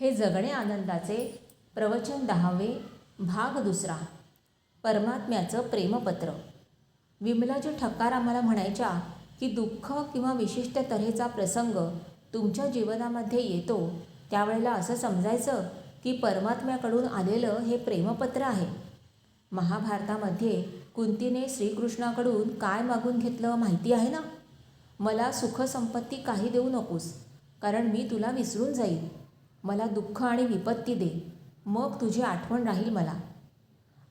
हे जगणे आनंदाचे प्रवचन दहावे भाग दुसरा. परमात्म्याचं प्रेमपत्र. विमलाजी ठक्कार आम्हाला म्हणायच्या की दुःख किंवा विशिष्ट तऱ्हेचा प्रसंग तुमच्या जीवनामध्ये येतो त्यावेळेला असं समजायचं की परमात्म्याकडून आलेलं हे प्रेमपत्र आहे. महाभारतामध्ये कुंतीने श्रीकृष्णाकडून काय मागून घेतलं माहिती आहे ना? मला सुखसंपत्ती काही देऊ नकोस कारण मी तुला विसरून जाईन. मला दुःख आणि विपत्ती दे मग तुझी आठवण राहील मला.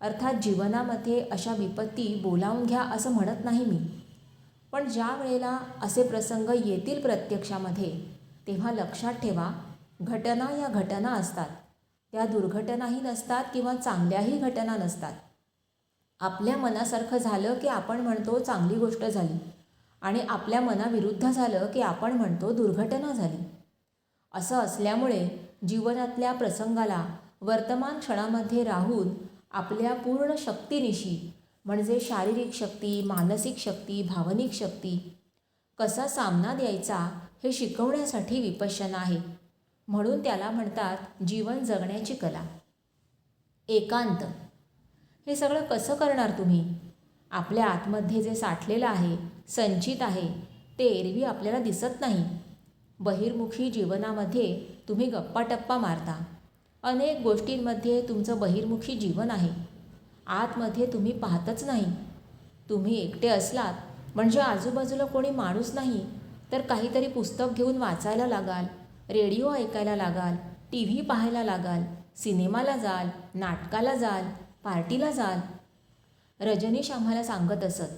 अर्थात जीवनामध्ये अशा विपत्ती बोलावून घ्या असं म्हणत नाही मी. पण ज्या वेळेला असे प्रसंग येतील प्रत्यक्षामध्ये तेव्हा लक्षात ठेवा घटना या घटना असतात. त्या दुर्घटनाही नसतात किंवा चांगल्याही घटना नसतात. आपल्या मनासारखं झालं की आपण म्हणतो चांगली गोष्ट झाली आणि आपल्या मनाविरुद्ध झालं की आपण म्हणतो दुर्घटना झाली. असं असल्यामुळे जीवनातल्या प्रसंगाला वर्तमान क्षणामध्ये राहून आपल्या पूर्ण शक्तीनिशी म्हणजे शारीरिक शक्ती मानसिक शक्ती भावनिक शक्ती कसा सामना द्यायचा हे शिकवण्यासाठी विपश्यना आहे. म्हणून त्याला म्हणतात जीवन जगण्याची कला. एकांत. हे सगळं कसं करणार तुम्ही? आपल्या आतमध्ये जे साठलेलं आहे संचित आहे ते एरवी आपल्याला दिसत नाही. बहिर्मुखी जीवनामध्ये तुम्ही गप्पाटप्पा मारता. अनेक गोष्टींमध्ये तुमचं बहिर्मुखी जीवन आहे. आतमध्ये तुम्ही पाहतच नाही. तुम्ही एकटे असलात म्हणजे आजूबाजूला कोणी माणूस नाही तर काहीतरी पुस्तक घेऊन वाचायला लागाल रेडिओ ऐकायला लागाल टी व्ही पाहायला लागाल सिनेमाला जाल नाटकाला जाल पार्टीला जाल. रजनीश आम्हाला सांगत असत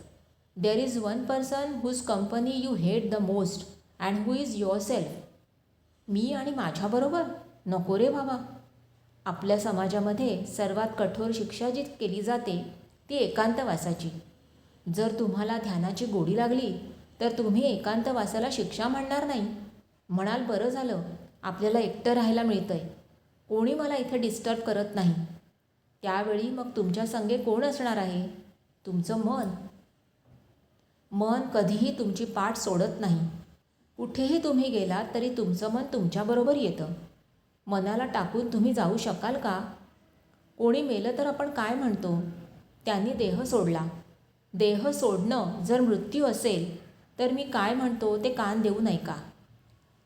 there is one person whose company you hate the most and who is yourself मी आणि माझ्याबरोबर नको रे बाबा. आपल्या समाजामध्ये सर्वात कठोर शिक्षा जी केली जाते ती एकांतवासाची. जर तुम्हाला ध्यानाची गोडी लागली तर तुम्ही एकांतवासाला शिक्षा म्हणणार नाही. म्हणाल बरं झालं आपल्याला एकटं राहायला मिळतं आहे कोणी मला इथे डिस्टर्ब करत नाही. त्यावेळी मग तुमच्या संगे कोण असणार आहे? तुमचं मन. मन कधीही तुमची पाठ सोडत नाही. कुठेही तुम्ही गेलात तरी तुमचं मन तुमच्याबरोबर येतं. मनाला टाकून तुम्ही जाऊ शकाल का? कोणी मेलं तर आपण काय म्हणतो? त्यांनी देह सोडला. देह सोडणं जर मृत्यू असेल तर मी काय म्हणतो ते कान देऊ नये का?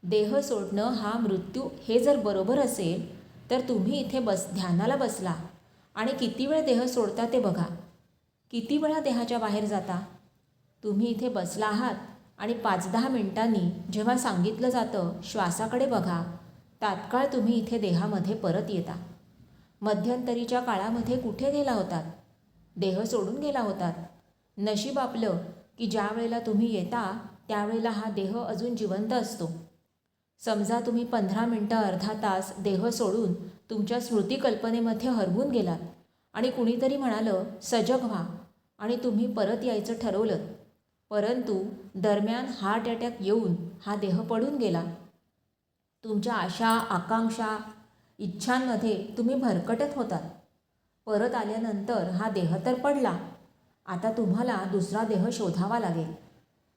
देह सोडणं हा मृत्यू हे जर बरोबर असेल तर तुम्ही इथे बस ध्यानाला बसला. आणि किती वेळ देह सोडता ते बघा. किती वेळा देहाच्या बाहेर जाता? तुम्ही इथे बसला आहात आणि पाच दहा मिनिटांनी जेव्हा सांगितलं जातं श्वासाकडे बघा तात्काळ तुम्ही इथे देहामध्ये परत येता. मध्यंतरीच्या काळामध्ये कुठे गेला होतात? देह सोडून गेला होतात. नशीब आपलं की ज्या वेळेला तुम्ही येता त्यावेळेला हा देह अजून जिवंत असतो. समजा तुम्ही पंधरा मिनटं अर्धा तास देह सोडून तुमच्या स्मृतिकल्पनेमध्ये हरवून गेलात आणि कुणीतरी म्हणालं सजग व्हा आणि तुम्ही परत यायचं ठरवलं. परंतु दरम्यान हार्ट अटॅक येऊन हा देह पडून गेला. तुमच्या आशा आकांक्षा इच्छांमध्ये तुम्ही भरकटत होतात. परत आल्यानंतर हा देह तर पडला. आता तुम्हाला दुसरा देह शोधावा लागेल.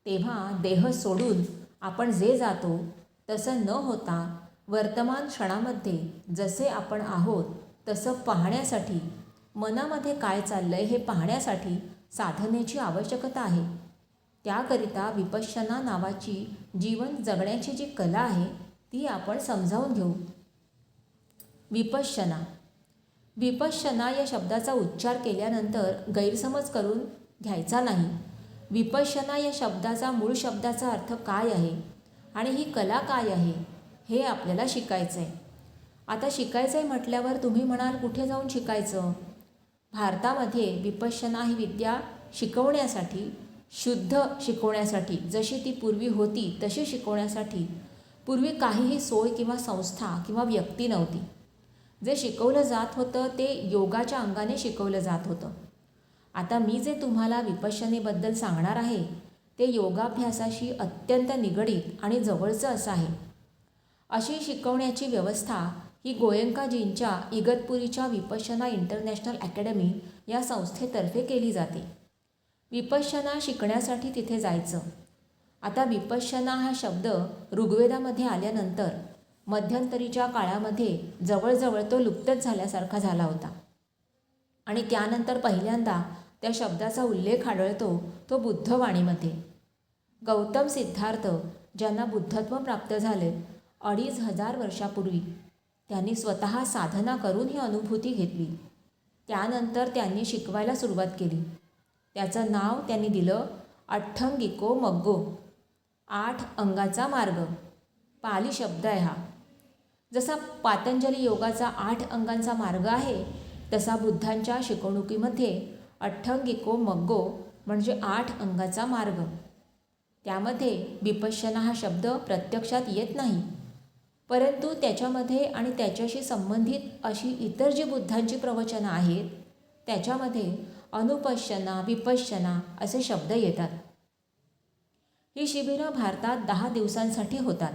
तेव्हा देह सोडून आपण जे जातो तसं न होता वर्तमान क्षणामध्ये जसे आपण आहोत तसं पाहण्यासाठी मनामध्ये काय चाललं आहे हे पाहण्यासाठी साधनेची आवश्यकता आहे. त्याकरिता विपश्यना नावाची जीवन जगण्याची जी कला आहे ती आपण समजावून घेऊ. विपश्यना. विपश्यना या शब्दाचा उच्चार केल्यानंतर गैरसमज करून घ्यायचा नाही. विपश्यना या शब्दाचा मूळ शब्दाचा अर्थ काय आहे आणि ही कला काय आहे हे आपल्याला शिकायचं आहे आता शिकायचं आहे म्हटल्यावर तुम्ही म्हणाल कुठे जाऊन शिकायचं? भारतामध्ये विपश्यना ही विद्या शिकवण्यासाठी शुद्ध शिकवण्यासाठी जशी ती पूर्वी होती तशी शिकवण्यासाठी पूर्वी काहीही सोय किंवा संस्था किंवा व्यक्ती नव्हती. जे शिकवलं जात होतं ते योगाच्या अंगाने शिकवलं जात होतं. आता मी जे तुम्हाला विपश्यनेबद्दल सांगणार आहे ते योगाभ्यासाशी अत्यंत निगडीत आणि जवळचं असं आहे. अशी शिकवण्याची व्यवस्था ही गोयंकाजींच्या इगतपुरीच्या विपश्यना इंटरनॅशनल अकॅडमी या संस्थेतर्फे केली जाते. विपश्यना शिकण्यासाठी तिथे जायचं. आता विपश्यना हा शब्द ऋग्वेदामध्ये आल्यानंतर मध्यंतरीच्या काळामध्ये जवळजवळ तो लुप्तच झाल्यासारखा झाला होता. आणि त्यानंतर पहिल्यांदा त्या शब्दाचा उल्लेख आढळतो तो बुद्धवाणीमध्ये. गौतम सिद्धार्थ ज्यांना बुद्धत्व प्राप्त झाले अडीच हजार वर्षापूर्वी त्यांनी स्वतः साधना करून ही अनुभूती घेतली. त्यानंतर त्यांनी शिकवायला सुरुवात केली. त्याचं नाव त्यांनी दिलं अठ्ठंगिको मग्गो. आठ अंगाचा मार्ग. पाली शब्द आहे हा. जसा पातंजली योगाचा आठ अंगांचा मार्ग आहे तसा बुद्धांच्या शिकवणुकीमध्ये अठ्ठंगिको मग्गो म्हणजे आठ अंगाचा मार्ग. त्यामध्ये विपश्यना हा शब्द प्रत्यक्षात येत नाही. परंतु त्याच्यामध्ये आणि त्याच्याशी संबंधित अशी इतर जी बुद्धांची प्रवचनं आहेत त्याच्यामध्ये अनुपश्चना विपश्चना असे शब्द येतात. ही शिबिरं भारतात दहा दिवसांसाठी होतात.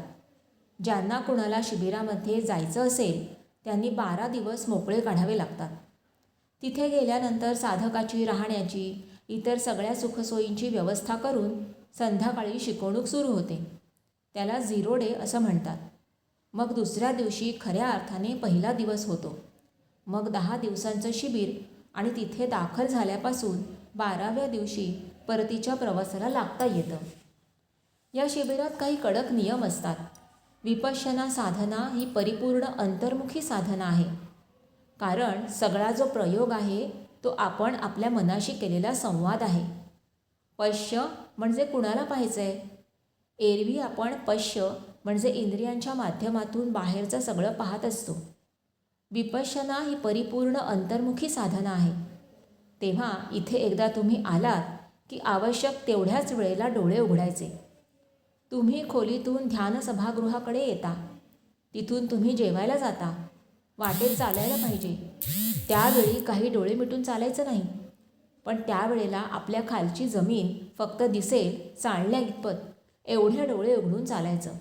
ज्यांना कुणाला शिबिरामध्ये जायचं असेल त्यांनी बारा दिवस मोकळे काढावे लागतात. तिथे गेल्यानंतर साधकाची राहण्याची इतर सगळ्या सुखसोयींची व्यवस्था करून संध्याकाळी शिकवणूक सुरू होते. त्याला झिरो डे असं म्हणतात. मग दुसऱ्या दिवशी खऱ्या अर्थाने पहिला दिवस होतो. मग दहा दिवसांचं शिबिर आणि तिथे दाखल झाल्यापासून बाराव्या दिवशी परतीच्या प्रवासाला लागता येतं. या शिबिरात काही कडक नियम असतात. विपश्यना साधना ही परिपूर्ण अंतर्मुखी साधना आहे. कारण सगळा जो प्रयोग आहे तो आपण आपल्या मनाशी केलेला संवाद आहे. पश्य म्हणजे कुणाला पाहायचं आहे एरवी आपण पश्य म्हणजे इंद्रियांच्या माध्यमातून बाहेरचं सगळं पाहत असतो. विपश्यना ही परिपूर्ण अंतर्मुखी साधना आहे. तेव्हा इथे एकदा तुम्ही आलात की आवश्यक तेवढ्याच वेळेला डोळे उघडायचे. तुम्ही खोलीतून ध्यान सभागृहाकडे येता. तिथून तुम्ही जेवायला जाता. वाटेत चालायला पाहिजे. त्यावेळी काही डोळे मिटून चालायचं नाही. पण त्यावेळेला आपल्या खालची जमीन फक्त दिसेल चालण्या इतपत एवढे डोळे उघडून चालायचं.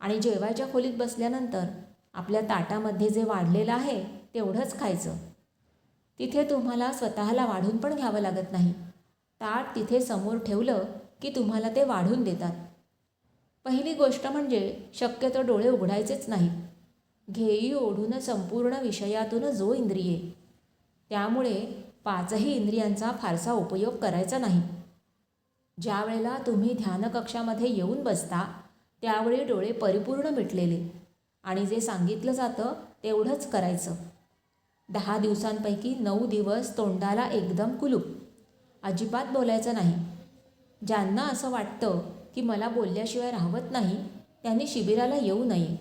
आणि जेवायच्या खोलीत बसल्यानंतर आपल्या ताटामध्ये जे वाढलेलं आहे तेवढंच खायचं. तिथे तुम्हाला स्वतःला वाढून पण घ्यावं लागत नाही. ताट तिथे समोर ठेवलं की तुम्हाला ते वाढून देतात. पहिली गोष्ट म्हणजे शक्यतो डोळे उघडायचेच नाहीत. घेई ओढून संपूर्ण विषयातून जो इंद्रिये त्यामुळे पाचही इंद्रियांचा फारसा उपयोग करायचा नाही. ज्या वेळेला तुम्ही ध्यानकक्षामध्ये येऊन बसता त्यावेळी डोळे परिपूर्ण मिटलेले. आणि जे सांगितलं जातं तेवढंच करायचं. दहा दिवसांपैकी नऊ दिवस तोंडाला एकदम कुलूप. अजिबात बोलायचं नाही. ज्यांना असं वाटतं की मला बोलल्याशिवाय राहवत नाही त्यांनी शिबिराला येऊ नये.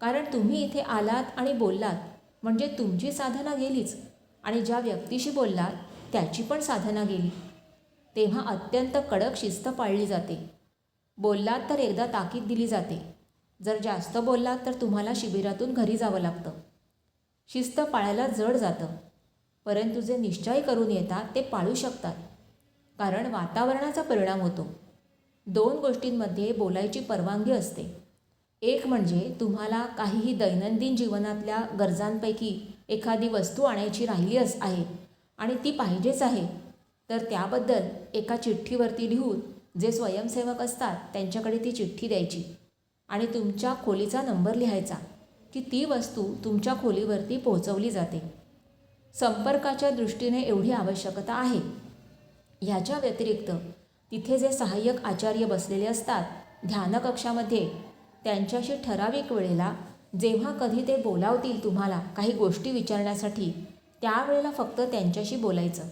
कारण तुम्ही इथे आलात आणि बोललात म्हणजे तुमची साधना गेलीच आणि ज्या व्यक्तीशी बोललात त्याची पण साधना गेली. तेव्हा अत्यंत कडक शिस्त पाळली जाते. बोललात तर एकदा ताकीद दिली जाते. जर जास्त बोललात तर तुम्हाला शिबिरातून घरी जावं लागतं. शिस्त पाळायला जड जातं. परंतु जे निश्चय करून येतात ते पाळू शकतात. कारण वातावरणाचा परिणाम होतो. दोन गोष्टींमध्ये बोलायची परवानगी असते. एक म्हणजे तुम्हाला काहीही दैनंदिन जीवनातल्या गरजांपैकी एखादी वस्तू आणायची राहिली अस आहे आणि ती पाहिजेच आहे तर त्याबद्दल एका चिठ्ठीवरती लिहून जे स्वयंसेवक असतात त्यांच्याकडे ती चिठ्ठी द्यायची. आणि तुमच्या खोलीचा नंबर लिहायचा की ती वस्तू तुमच्या खोलीवरती पोहोचवली जाते. संपर्काच्या दृष्टीने एवढी आवश्यकता आहे. ह्याच्या व्यतिरिक्त तिथे जे सहाय्यक आचार्य बसलेले असतात ध्यानकक्षामध्ये त्यांच्याशी ठराविक वेळेला जेव्हा कधी ते बोलावतील तुम्हाला काही गोष्टी विचारण्यासाठी त्यावेळेला फक्त त्यांच्याशी बोलायचं.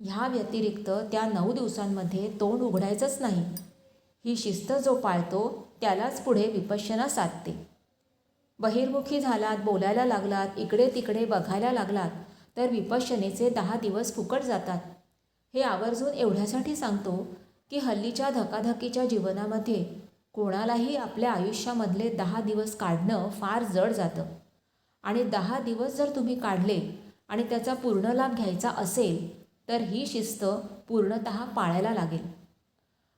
ह्या व्यतिरिक्त त्या नऊ दिवसांमध्ये तोंड उघडायचंच नाही. ही शिस्त जो पाळतो त्यालाच पुढे विपश्यना साधते. बहिर्मुखी झालात बोलायला लागलात इकडे तिकडे बघायला लागलात तर विपश्यनेचे दहा दिवस फुकट जातात. हे आवर्जून एवढ्यासाठी सांगतो की हल्लीच्या धकाधकीच्या जीवनामध्ये कोणालाही आपल्या आयुष्यामधले दहा दिवस काढणं फार जड जातं. आणि दहा दिवस जर तुम्ही काढले आणि त्याचा पूर्ण लाभ घ्यायचा असेल तर ही शिस्त पूर्णत पाळायला लागेल.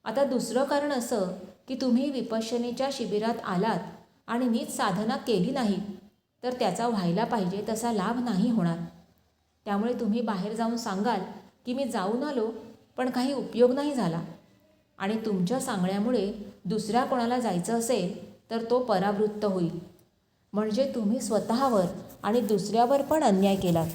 आता दुसरं कारण असं की तुम्ही विपश्यनेच्या शिबिरात आलात आणि नीट साधना केली नाही तर त्याचा व्हायला पाहिजे तसा लाभ नाही होणार. त्यामुळे तुम्ही बाहेर जाऊन सांगाल की मी जाऊन आलो पण काही उपयोग नाही झाला. आणि तुमच्या सांगण्यामुळे दुसऱ्या कोणाला जायचं असेल तर तो परावृत्त होईल. म्हणजे तुम्ही स्वतःवर आणि दुसऱ्यावर पण अन्याय केलात.